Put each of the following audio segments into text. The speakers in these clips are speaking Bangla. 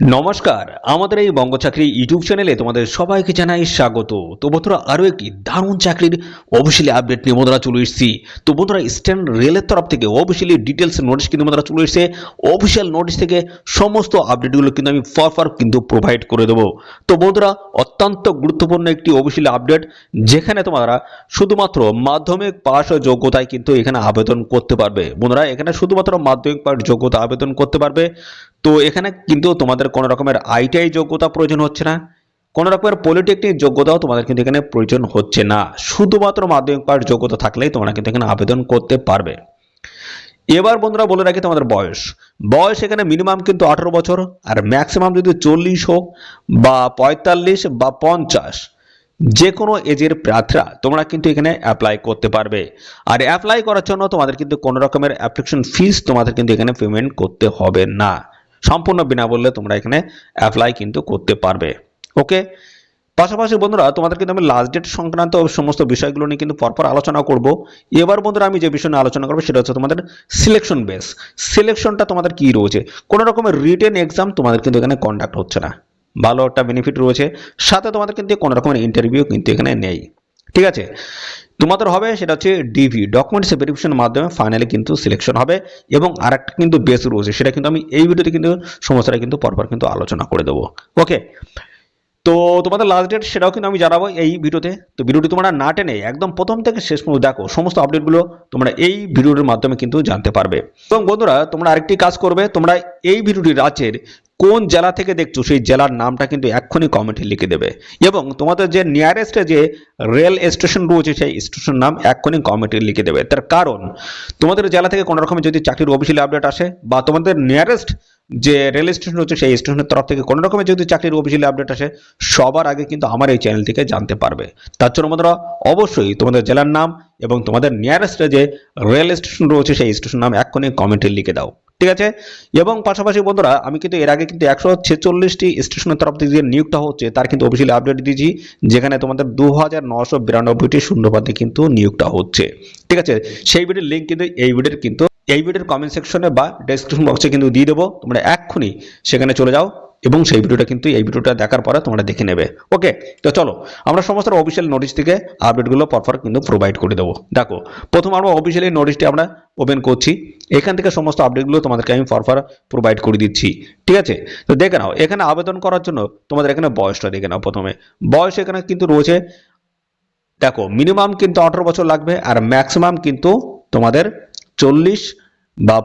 নমস্কার, আমাদের এই বঙ্গ চাকরি ইউটিউব চ্যানেলে তোমাদের সবাইকে জানাই স্বাগত। তো বন্ধুরা, আরও একটি দারুণ চাকরির অফিসিয়ালি আপডেট নিয়ে বন্ধুরা চলে এসেছি। তো বন্ধুরা স্ট্যান্ড রেলের তরফ থেকে অফিসিয়ালি ডিটেলস নোটিশ কিন্তু বন্ধুরা চলে এসেছে। অফিসিয়াল নোটিশ থেকে সমস্ত আপডেটগুলো কিন্তু আমি ফর ফর কিন্তু প্রোভাইড করে দেবো। তো বন্ধুরা, অত্যন্ত গুরুত্বপূর্ণ একটি অফিসিয়ালি আপডেট যেখানে তোমরা শুধুমাত্র মাধ্যমিক পাস ও যোগ্যতায় কিন্তু এখানে আবেদন করতে পারবে। বন্ধুরা, এখানে শুধুমাত্র মাধ্যমিক পাস যোগ্যতা আবেদন করতে পারবে। তো এখানে কিন্তু তোমাদের কোনো রকমের আইটিআই যোগ্যতা প্রয়োজন হচ্ছে না। কোনো রকমের পলিটেকনিক যোগ্যতাও তোমাদের কিন্তু এখানে প্রয়োজন হচ্ছে না। শুধুমাত্র মাধ্যমিক পাস যোগ্যতা থাকলেই তোমরা কিন্তু এখানে আবেদন করতে পারবে। এবার বন্ধুরা বলে রাখি তোমাদের বয়স। বয়স এখানে মিনিমাম কিন্তু আঠারো বছর, আর ম্যাক্সিমাম যদি চল্লিশ হোক, বা পঁয়তাল্লিশ বা পঞ্চাশ যে কোনো এজের প্রার্থীরা তোমরা কিন্তু এখানে অ্যাপ্লাই করতে পারবে। আর অ্যাপ্লাই করার জন্য তোমাদের কিন্তু কোনো রকমের অ্যাপ্লিকেশন ফিস তোমাদের কিন্তু এখানে পেমেন্ট করতে হবে না। সম্পূর্ণ বিনামূল্যে তোমরা এখানে অ্যাপ্লাই কিন্তু করতে পারবে। ওকে পাশাপাশি বন্ধুরা, তোমাদের কিন্তু আমি লাস্ট ডেট সংক্রান্ত সমস্ত বিষয়গুলো নিয়ে কিন্তু পরপর আলোচনা করব। এবার বন্ধুরা, আমি যে বিষয় নিয়ে আলোচনা করব সেটা হচ্ছে তোমাদের সিলেকশন বেস সিলেকশনটা তোমাদের কি রয়েছে? কোনো রকমের রিটেন এক্সাম তোমাদের কিন্তু এখানে কন্ডাক্ট হচ্ছে না। ভালো একটা বেনিফিট রয়েছে। সাথে তোমাদের কিন্তু কোনো রকমের ইন্টারভিউ কিন্তু এখানে নেই। ঠিক আছে? তোমাদের হবে সেটা হচ্ছে ডিভি ডকুমেন্টস ভেরিফিকেশনের মাধ্যমে ফাইনালি কিন্তু সিলেকশন হবে এবং আরেকটা কিন্তু বেস রয়েছে সেটা কিন্তু আমি এই ভিডিওতে কিন্তু সমস্যাটা কিন্তু পরপর কিন্তু আলোচনা করে দেবো। ওকে তো তোমাদের লাস্ট ডেট সেটাও কিন্তু আমি জানাব এই ভিডিওতে। তো ভিডিওটি তোমরা না টেনে একদম প্রথম থেকে শেষ পর্যন্ত দেখো, সমস্ত আপডেটগুলো তোমরা এই ভিডিওর মাধ্যমে কিন্তু জানতে পারবে। এবং বন্ধুরা, তোমরা আরেকটি কাজ করবে, তোমরা এই ভিডিওটি রাজ্যের কোন জেলা থেকে দেখছ, সেই জেলার নামটা কিন্তু এক্ষুনি কমেন্টে লিখে দেবে। এবং তোমাদের যে নিয়ারেস্টে যে রেল স্টেশন রয়েছে, সেই স্টেশনের নাম এক্ষুনি কমেন্টে লিখে দেবে। তার কারণ, তোমাদের জেলা থেকে কোনো রকমের যদি চাকরির অফিসিয়াল আপডেট আসে, বা তোমাদের নিয়ারেস্ট যে রেল স্টেশন হচ্ছে সেই স্টেশনের তরফ থেকে কোনো রকমের যদি চাকরির অফিসিয়াল আপডেট আসে, সবার আগে কিন্তু আমার এই চ্যানেল থেকে জানতে পারবে। তার জন্য বন্ধুরা, অবশ্যই তোমাদের জেলার নাম এবং তোমাদের নিয়ারেস্টে যে রেল স্টেশন রয়েছে, সেই স্টেশন নাম এক্ষুনি কমেন্টে লিখে দাও। ঠিক আছে? এবং পাশাপাশি বন্ধুরা, আমি কিন্তু এর আগে কিন্তু একশো ছেচল্লিশটি স্টেশনের তরফ থেকে যে নিয়োগটা হচ্ছে, তার কিন্তু অফিসিয়ালি আপডেট দিয়েছি, যেখানে তোমাদের দু হাজার নশো বিরানব্বইটি শূন্যপাতে কিন্তু নিয়োগটা হচ্ছে। ঠিক আছে? সেই ভিডিওর লিঙ্ক কিন্তু এই ভিডিওর কিন্তু, এই ভিডিওর কমেন্ট সেকশনে বা ডেসক্রিপশন বক্সে কিন্তু দিয়ে দেবো। তোমরা এক্ষুনি সেখানে চলে যাও। এবং সেই ভিডিওটা কিন্তু এই ভিডিওটা দেখার পরে তোমরা দেখে নেবে। ওকে তো চলো, আমরা সমস্ত অফিসিয়াল নোটিশ থেকে আপডেটগুলো পরপর কিন্তু প্রোভাইড করে দেবো। দেখো, প্রথম আমরা অফিসিয়ালি নোটিশটি আমরা ওপেন করছি। এখান থেকে সমস্ত আপডেটগুলো তোমাদেরকে আমি পরপর প্রোভাইড করে দিচ্ছি। ঠিক আছে? তো দেখে নাও, এখানে আবেদন করার জন্য তোমাদের এখানে বয়সটা দেখে নাও প্রথমে। বয়স এখানে কিন্তু রয়েছে, দেখো মিনিমাম কিন্তু আঠারো বছর লাগবে আর ম্যাক্সিমাম কিন্তু তোমাদের চল্লিশ বা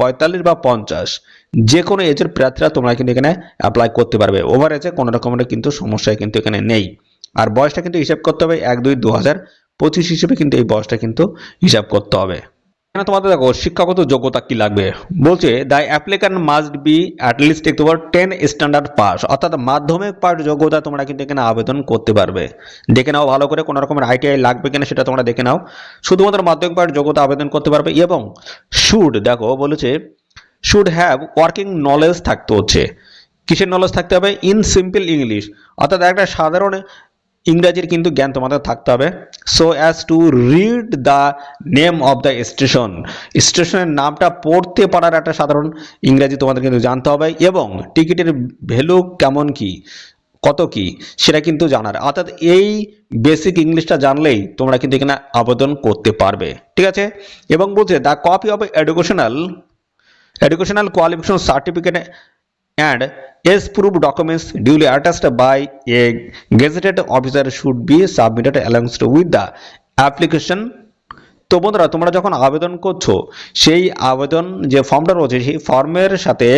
পঁয়তাল্লিশ বা পঞ্চাশ যে কোনো এজের প্রার্থীরা তোমরা কিন্তু এখানে অ্যাপ্লাই করতে পারবে। ওভার এজে কোনো রকমের কিন্তু সমস্যা কিন্তু এখানে নেই। আর বয়সটা কিন্তু হিসাব করতে হবে এক দুই দু হাজার পঁচিশ হিসেবে কিন্তু এই বয়সটা কিন্তু হিসাব করতে হবে। এখানে তোমাদের দেখো, শিক্ষাগত যোগ্যতা কি লাগবে? বলছে the applicant must be at least পারো টেন স্ট্যান্ডার্ড পাস অর্থাৎ মাধ্যমিক পাস যোগ্যতা তোমরা কিন্তু এখানে আবেদন করতে পারবে। দেখে নাও ভালো করে কোনো রকমের আইটিআই লাগবে কিনা সেটা তোমরা দেখে নাও। শুধুমাত্র মাধ্যমিক পাস যোগ্যতা আবেদন করতে পারবে এবং শুড দেখো, বলেছে শুড হ্যাভ ওয়ার্কিং নলেজ থাকতে হচ্ছে। কিসের নলেজ থাকতে হবে? ইন সিম্পল ইংলিশ অর্থাৎ একটা সাধারণ ইংরাজির কিন্তু জ্ঞান তোমাদের থাকতে হবে। So as to read the name of the station স্টেশনের নামটা পড়তে পারার একটা সাধারণ ইংরাজি তোমাদের কিন্তু জানতে হবে এবং টিকিটের ভ্যালু কেমন কি, কত কি, সেটা কিন্তু জানার। অর্থাৎ এই বেসিক ইংলিশটা জানলেই তোমরা কিন্তু এখানে আবেদন করতে পারবে। ঠিক আছে? এবং বলছে the copy of educational educational qualification certificate and as proof documents duly attested by a gazetted officer should be submitted alongside with the application তো বন্ধুরা, তোমরা যখন আবেদন করছ, সেই আবেদন যে ফর্মটা রয়েছে, সেই ফর্মের সাথে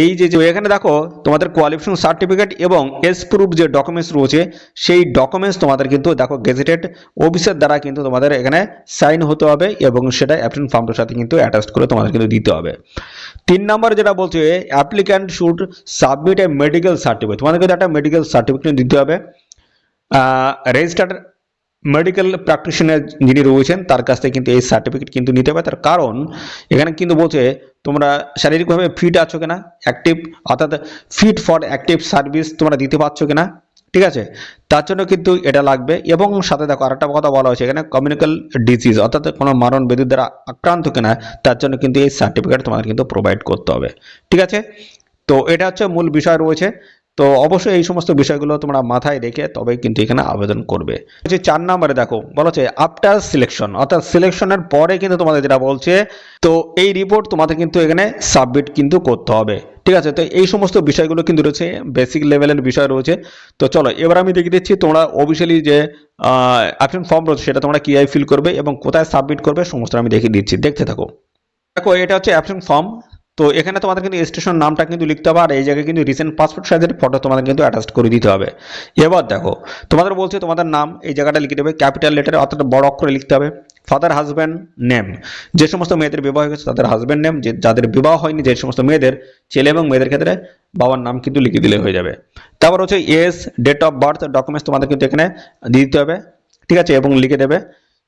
এই যে এখানে দেখো, তোমাদের কোয়ালিফিকেশন সার্টিফিকেট এবং এস প্রুফ যে ডকুমেন্টস রয়েছে, সেই ডকুমেন্টস তোমাদের কিন্তু দেখো গেজেটেড অফিসের দ্বারা কিন্তু তোমাদের এখানে সাইন হতে হবে এবং সেটা অ্যাপ্লিকেশন ফর্মটার সাথে কিন্তু অ্যাটাচ করে তোমাদের কিন্তু দিতে হবে। তিন নম্বর যেটা বলছে applicant should submit a medical certificate তোমাদের কিন্তু একটা মেডিকেল সার্টিফিকেট দিতে হবে। রেজিস্টার্ড মেডিকেল প্র্যাকটিশনার যিনি রয়েছেন, তার কাছ থেকে কিন্তু এই সার্টিফিকেট কিন্তু নিতে হবে। তার কারণ, এখানে কিন্তু বলছে, তোমরা শারীরিকভাবে ফিট আছো কিনা অ্যাক্টিভ অর্থাৎ ফিট ফর অ্যাক্টিভ সার্ভিস তোমরা দিতে পারছ কিনা, ঠিক আছে? তার জন্য কিন্তু এটা লাগবে। এবং সাথে দেখো, আরেকটা কথা বলা হয়েছে, এখানে কমিউনিক্যাল ডিজিজ অর্থাৎ কোনো মারণ ব্যাধির দ্বারা আক্রান্ত কিনা, তার জন্য কিন্তু এই সার্টিফিকেট তোমাদের কিন্তু প্রোভাইড করতে হবে, ঠিক আছে? তো এটা হচ্ছে মূল বিষয় রয়েছে। তো অবশ্যই এই সমস্ত বিষয়গুলো তোমরা মাথায় রেখে তবে কিন্তু এখানে আবেদন করবে। হচ্ছে চার নম্বরে দেখো, বলা হচ্ছে আফটার সিলেকশন অর্থাৎ সিলেকশনের পরে কিন্তু তোমাদের যেটা বলছে, তো এই রিপোর্ট তোমাদের কিন্তু এখানে সাবমিট কিন্তু করতে হবে। ঠিক আছে? তো এই সমস্ত বিষয়গুলো কিন্তু রয়েছে বেসিক লেভেলের বিষয় রয়েছে। তো চলো, এবার আমি দেখে দিচ্ছি তোমরা অফিসিয়ালি যে অ্যাপ্লিকেশন ফর্ম রয়েছে সেটা তোমরা কীভাবে ফিল করবে এবং কোথায় সাবমিট করবে, সমস্ত আমি দেখিয়ে দিচ্ছি। দেখতে থাকো। দেখো, এটা হচ্ছে অ্যাপ্লিকেশন ফর্ম তো এখানে তোমাদের কিন্তু স্টেশন নামটা কিন্তু লিখতে হবে, আর এই জায়গায় কিন্তু রিসেন্ট পাসপোর্ট সাইজের ফটো তোমাদের কিন্তু অ্যাটাচ করে দিতে হবে। এবার দেখো, তোমাদের বলছে তোমাদের নাম, এই জায়গাটা লিখে দেবে ক্যাপিটাল লেটারে অর্থাৎ বড় অক্ষরে লিখতে হবে ফাদার হাজব্যান্ড নেম যে সমস্ত মেয়েদের বিবাহ হয়ে গেছে তাদের হাজব্যান্ড নেম যে যাদের বিবাহ হয়নি, যে সমস্ত মেয়েদের, ছেলে এবং মেয়েদের ক্ষেত্রে বাবার নাম কিন্তু লিখে দিলে হয়ে যাবে। তারপর হচ্ছে as date of birth documents তোমাদের কিন্তু এখানে দিতে হবে, ঠিক আছে? এবং লিখে দেবে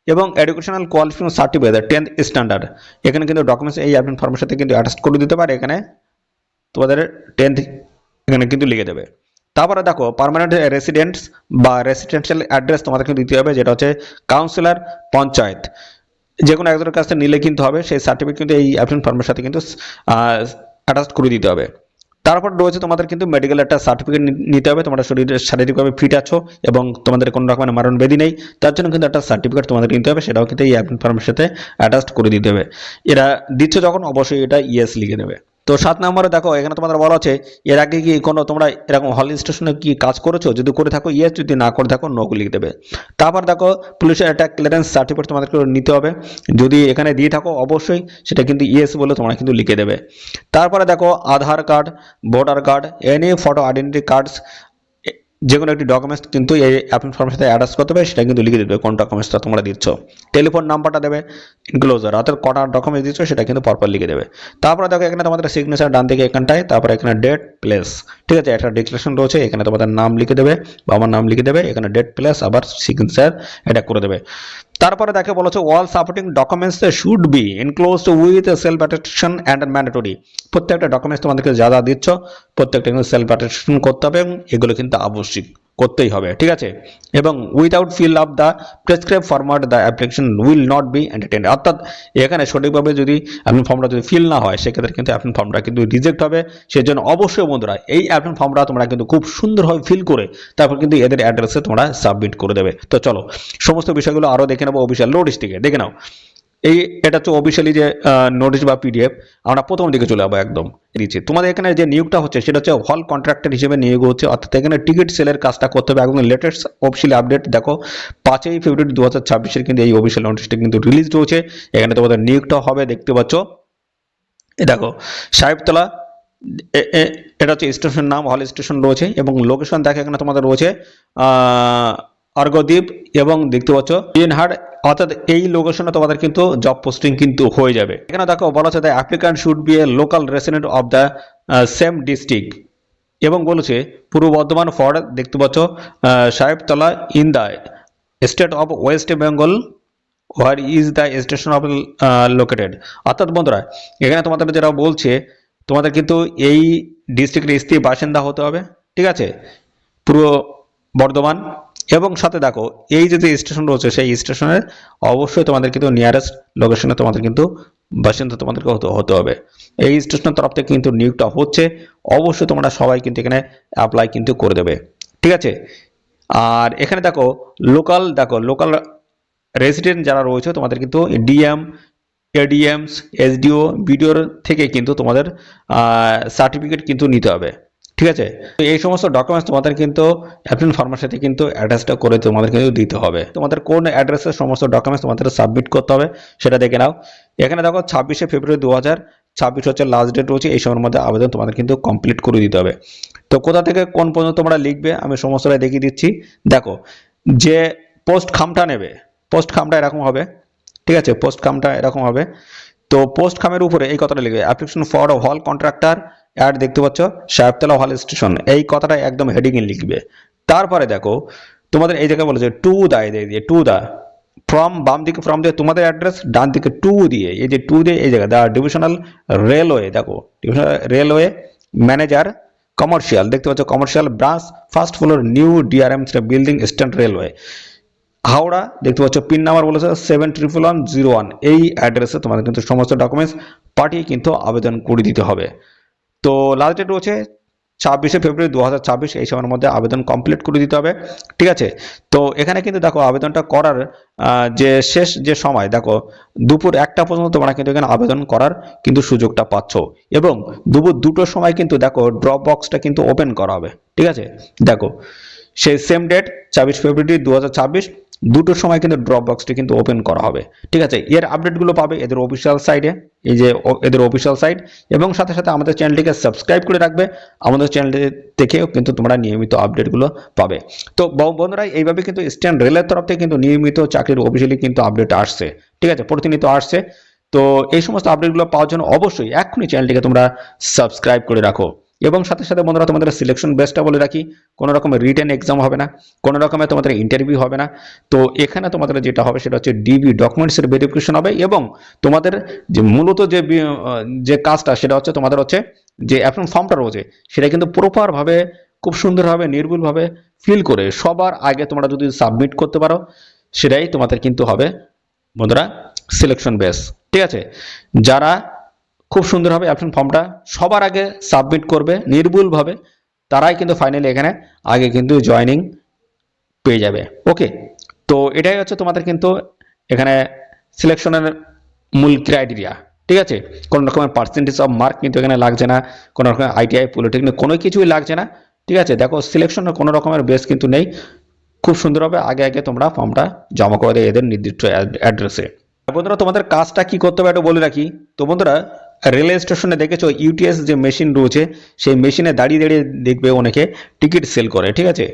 এবং educational qualification certificate tenth standard এখানে কিন্তু ডকুমেন্টস এই অ্যাডমিন ফর্মের সাথে কিন্তু অ্যাটাচ করে দিতে পারে। এখানে তোমাদের টেন্থ এখানে কিন্তু লিখে দেবে। তারপরে দেখো পার্মানেন্ট রেসিডেন্টস বা রেসিডেন্সিয়াল অ্যাড্রেস তোমাদের কিন্তু দিতে হবে, যেটা হচ্ছে কাউন্সিলর পঞ্চায়েত। যে কোনো একজনের কাছ থেকে নিলে কিন্তু হবে, সেই সার্টিফিকেট কিন্তু এই অ্যাপ্লিকেশন ফর্মের সাথে কিন্তু অ্যাটাচ করে দিতে হবে। তারপর রয়েছে তোমাদের কিন্তু মেডিকেল একটা সার্টিফিকেট নিতে হবে। তোমাদের শরীরে শারীরিকভাবে ফিট আছো এবং তোমাদের কোনো রকমের মারণ বেদি নেই। তার জন্য কিন্তু একটা সার্টিফিকেট তোমাদের নিতে হবে, সেটাও কিন্তু এই অ্যাপ ফর্মের সাথে অ্যাটাচ করে দিতে হবে। এরা দিচ্ছে যখন, অবশ্যই এটা ইয়েস লিখে দেবে। তো সাত নম্বরে দেখো, এখানে তোমাদের বলা আছে, এর আগে কি কোনো তোমরা এরকম হল স্টেশনে কি কাজ করেছ? যদি করে থাকো ইয়েস যদি না করে থাকো নো লিখে দেবে। তারপর দেখো পুলিশের একটা ক্লিয়ারেন্স সার্টিফিকেট তোমাদেরকে নিতে হবে। যদি এখানে দিয়ে থাকো, অবশ্যই সেটা কিন্তু ইয়েস বলে তোমরা কিন্তু লিখে দেবে। তারপরে দেখো, Aadhaar card voter card any photo identity cards যে কোনো একটি ডকুমেন্টস কিন্তু এই অ্যাপ্লিকেশন ফর্মের সাথে অ্যাটাচ করতে হবে, সেটা কিন্তু লিখে দেবে কোন ডকুমেন্টসটা তোমরা দিচ্ছ। টেলিফোন নাম্বারটা দেবে ইনক্লোজার অর্থাৎ কটা ডকুমেন্টস দিচ্ছ, সেটা কিন্তু পরপর লিখে দেবে। তারপরে দেখো এখানে তোমাদের সিগনেচার ডান দিকে এখানটায়, তারপরে এখানে ডেট প্লেস ঠিক আছে? একটা ডিক্লারেশন রয়েছে, এখানে তোমাদের নাম লিখে দেবে, বাবার নাম লিখে দেবে, এখানে ডেট প্লেস আবার সিগনেচার এটা করে দেবে। তারপরে দেখে বলেছে all supporting documents should be enclosed with self attestation and mandatory প্রত্যেকটা ডকুমেন্টস তোমাদেরকে যা যা দিচ্ছ, প্রত্যেকটা কিন্তু সেলফ অ্যাটেস্টেশন করতে হবে এবং এগুলো কিন্তু আবশ্যিক। করতেই হবে, ঠিক আছে? এবং without fill up the prescribe format the application will not be entertain অর্থাৎ এখানে সঠিকভাবে যদি অ্যাপ্লিকেশন ফর্মটা যদি ফিল না হয়, সেক্ষেত্রে কিন্তু অ্যাপ্লিকেশন ফর্মটা কিন্তু রিজেক্ট হবে। সেজন্য অবশ্যই বন্ধুরা, এই অ্যাপ্লিকেশন ফর্মটা তোমরা কিন্তু খুব সুন্দরভাবে ফিল করে তারপর কিন্তু এদের অ্যাড্রেসে তোমরা সাবমিট করে দেবে। তো চলো, সমস্ত বিষয়গুলো আরও দেখে নেব অফিসিয়াল নোটিশ থেকে দেখে নাও। এই এটা হচ্ছে অফিসিয়ালি যে নোটিশ বা পিডিএফ আমরা প্রথম দিকে চলে যাব একদম দিচ্ছি তোমাদের এখানে যে নিয়োগটা হচ্ছে, সেটা হচ্ছে হল কন্ট্রাক্টর হিসেবে নিয়োগ হচ্ছে, অর্থাৎ এখানে টিকিট সেলের কাজটা করতে হবে একদম লেটেস্ট অফিসিয়াল আপডেট দেখো, পাঁচই ফেব্রুয়ারি দু হাজার ছাব্বিশের কিন্তু এই অফিসিয়াল নোটিশটা কিন্তু রিলিজ হয়েছে। এখানে তোমাদের নিয়োগটা হবে, দেখতে পাচ্ছ। দেখো, সাহেবতলা এটা হচ্ছে স্টেশন নাম হল স্টেশন রয়েছে এবং লোকেশন দেখে এখানে তোমাদের রয়েছে অর্ঘদ্বীপ এবং দেখতে পাচ্ছ ইনহাট অর্থাৎ এই লোকেশনে তোমাদের কিন্তু জব পোস্টিং কিন্তু হয়ে যাবে। এখানে দেখো বলা হচ্ছে the applicant should be a local resident of the same district এবং বলেছে, পূর্ব বর্ধমান ফর দেখতে পাচ্ছ Sahebtala in the state of west Bengal where is the station of located অর্থাৎ বন্ধুরা, এখানে তোমাদের যেটা বলছে, তোমাদের কিন্তু এই ডিস্ট্রিক্টের স্ত্রী বাসিন্দা হতে হবে, ঠিক আছে? পূর্ব বর্ধমান এবং সাথে দেখো, এই যে স্টেশন রয়েছে, সেই স্টেশনের অবশ্যই তোমাদের কিন্তু নিয়ারেস্ট লোকেশনে তোমাদের কিন্তু বাসিন্দা তোমাদেরকে হতে হবে। এই স্টেশনের তরফ থেকে কিন্তু নিয়োগটা হচ্ছে, অবশ্যই তোমরা সবাই কিন্তু এখানে অ্যাপ্লাই কিন্তু করে দেবে। ঠিক আছে? আর এখানে দেখো লোকাল দেখো লোকাল রেসিডেন্ট যারা রয়েছে, তোমাদের কিন্তু ডিএম এডিএমস এসডিও বিডিওর থেকে কিন্তু তোমাদের সার্টিফিকেট কিন্তু নিতে হবে। ঠিক আছে? তো এই সমস্ত ডকুমেন্টস তোমাদের কিন্তু অ্যাপ্লিকেশন ফর্মের সাথে কিন্তু অ্যাড্রেসটা করে তোমাদের কিন্তু দিতে হবে। তোমাদের কোন অ্যাড্রেসে সমস্ত ডকুমেন্টস তোমাদের সাবমিট করতে হবে সেটা দেখে নাও। এখানে দেখো ছাব্বিশে ফেব্রুয়ারি দু হাজার ছাব্বিশ হচ্ছে লাস্ট ডেট রয়েছে, এই সময়ের মধ্যে আবেদন তোমাদের কিন্তু কমপ্লিট করে দিতে হবে। তো কোথা থেকে কোন পর্যন্ত তোমরা লিখবে আমি সমস্তটা দেখিয়ে দিচ্ছি। দেখো, যে পোস্ট খামটা নেবে পোস্ট খামটা এরকম হবে, ঠিক আছে? পোস্ট খামটা এরকম হবে। তো পোস্ট খামের উপরে এই কথাটা লিখবে application for halt contractor ad দেখতে পাচ্ছ সাহেবতলা হল স্টেশন এই কথাটা একদম হেডিং এ লিখবে। তারপরে দেখো, তোমাদের এই জায়গায় বলেছে টু দা এই দিয়ে টু দা ফ্রম বাম দিকে ফ্রম দিয়ে তোমাদের অ্যাড্রেস ডান দিকে টু দিয়ে, এই যে টু দিয়ে এই জায়গায় দা ডিভিশনাল রেলওয়ে দেখো ডিভিশনাল রেলওয়ে ম্যানেজার কমার্শিয়াল দেখতে পাচ্ছ commercial branch first floor new DRM building stand railway Howrah, দেখতে পাচ্ছ পিন নাম্বার বলেছে seven triple one zero one এই অ্যাড্রেসে তোমাদের কিন্তু সমস্ত ডকুমেন্টস পাঠিয়ে কিন্তু আবেদন করে দিতে হবে। তো লাস্ট ডেট রয়েছে ছাব্বিশে ফেব্রুয়ারি দু হাজার ছাব্বিশ, এই সময়ের মধ্যে আবেদন কমপ্লিট করে দিতে হবে, ঠিক আছে? তো এখানে কিন্তু দেখো আবেদনটা করার যে শেষ যে সময়, দেখো দুপুর একটা পর্যন্ত তোমরা কিন্তু এখানে আবেদন করার কিন্তু সুযোগটা পাচ্ছ এবং দুপুর দুটোর সময় কিন্তু দেখো ড্রপ বক্সটা কিন্তু ওপেন করা হবে, ঠিক আছে? দেখো, সেই সেম ডেট ছাব্বিশ ফেব্রুয়ারি দু হাজার ছাব্বিশ দুটোর সময় কিন্তু ড্রপ বক্সটি কিন্তু ওপেন করা হবে। ঠিক আছে? এর আপডেটগুলো পাবে এদের অফিসিয়াল সাইটে এই যে এদের অফিসিয়াল সাইট এবং সাথে সাথে আমাদের চ্যানেলটিকে সাবস্ক্রাইব করে রাখবে। আমাদের চ্যানেলটি থেকেও কিন্তু তোমরা নিয়মিত আপডেটগুলো পাবে। তো বন্ধুরা, এইভাবে কিন্তু স্ট্যান্ড রেলের তরফ থেকে কিন্তু নিয়মিত চাকরির অফিসিয়ালি কিন্তু আপডেট আসছে। ঠিক আছে? প্রতিনিয়ত আসছে। তো এই সমস্ত আপডেটগুলো পাওয়ার জন্য অবশ্যই এখনই চ্যানেলটিকে তোমরা সাবস্ক্রাইব করে রাখো। এবং সাথে সাথে বন্ধুরা, তোমাদের সিলেকশন বেসটা বলে রাখি, কোনো রকমের রিটেন এক্সাম হবে না, কোনো রকমের তোমাদের ইন্টারভিউ হবে না। তো এখানে তোমাদের যেটা হবে সেটা হচ্ছে ডিবি ডকুমেন্টসের ভেরিফিকেশন হবে এবং তোমাদের যে মূলত যে যে কাজটা সেটা হচ্ছে তোমাদের হচ্ছে যে অ্যাপ্লিকেশন ফর্মটা রয়েছে, সেটা কিন্তু প্রপারভাবে খুব সুন্দরভাবে, নির্ভুলভাবে ফিল করে সবার আগে তোমরা যদি সাবমিট করতে পারো, সেটাই তোমাদের কিন্তু হবে বন্ধুরা সিলেকশন বেস ঠিক আছে? যারা খুব সুন্দরভাবে অ্যাপশন ফর্মটা সবার আগে সাবমিট করবে, নির্ভুলভাবে। তারাই কিন্তু ফাইনালি এখানে আগে কিন্তু জয়নিং পেয়ে যাবে। ওকে তো এটাই হচ্ছে তোমাদের কিন্তু এখানে সিলেকশনের মূল ক্রাইটেরিয়া ঠিক আছে? কোনো রকমের পার্সেন্টেজ অফ মার্ক কিন্তু এখানে লাগছে না, কোনো রকমের আইটিআই পলিটেকনিক কোনো কিছুই লাগছে না। ঠিক আছে? দেখো সিলেকশনের কোনো রকমের বেস কিন্তু নেই। খুব সুন্দরভাবে আগে আগে তোমরা ফর্মটা জমা করে দেয় এদের নির্দিষ্ট অ্যাড্রেসে বন্ধুরা, তোমাদের কাজটা কি করতে হবে একটু বলে রাখি। তো বন্ধুরা রেলওয়ে স্টেশনে দেখেছ ইউটিএস যে মেশিন রয়েছে, সেই মেশিনে দাঁড়িয়ে দাঁড়িয়ে দেখবে অনেকে টিকিট সেল করে, ঠিক আছে?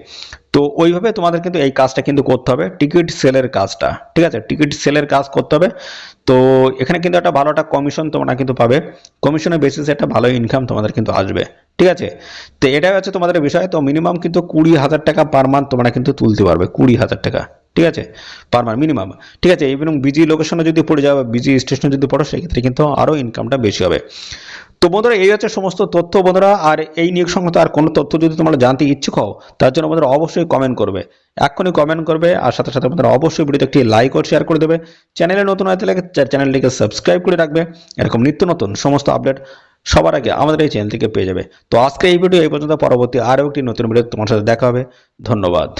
তো ওইভাবে তোমাদের কিন্তু এই কাজটা কিন্তু করতে হবে, টিকিট সেলের কাজটা, ঠিক আছে? টিকিট সেলের কাজ করতে হবে। তো এখানে কিন্তু একটা ভালো একটা কমিশন তোমরা কিন্তু পাবে। কমিশনের বেসিসে একটা ভালো ইনকাম তোমাদের কিন্তু আসবে, ঠিক আছে? তো এটাই হচ্ছে তোমাদের বিষয়। তো মিনিমাম কিন্তু কুড়ি হাজার টাকা পার মান্থ তোমরা কিন্তু তুলতে পারবে, কুড়ি হাজার টাকা। ঠিক আছে? পার মান্থ মিনিমাম ঠিক আছে, এবং বিজি লোকেশনে যদি পড়ে যাও বিজি স্টেশনে যদি পড়ো, সেক্ষেত্রে কিন্তু আরও ইনকামটা বেশি হবে। তো বন্ধুরা, এই হচ্ছে সমস্ত তথ্য বন্ধুরা, আর এই নিয়োগ সংক্রান্ত আর কোনো তথ্য যদি তোমরা জানতে ইচ্ছুক হও, তার জন্য বন্ধুরা অবশ্যই কমেন্ট করবে। এক্ষুনি কমেন্ট করবে, আর সাথে সাথে বন্ধুরা অবশ্যই ভিডিওতে একটি লাইক ও শেয়ার করে দেবে। চ্যানেলে নতুন হয়ে থাকলে চ্যানেলটিকে সাবস্ক্রাইব করে রাখবে। এরকম নিত্য নতুন সমস্ত আপডেট সবার আগে আমাদের এই চ্যানেল থেকে পেয়ে যাবে। তো আজকে এই ভিডিও এই পর্যন্ত, পরবর্তী আরও একটি নতুন ভিডিও তোমার সাথে দেখা হবে। ধন্যবাদ।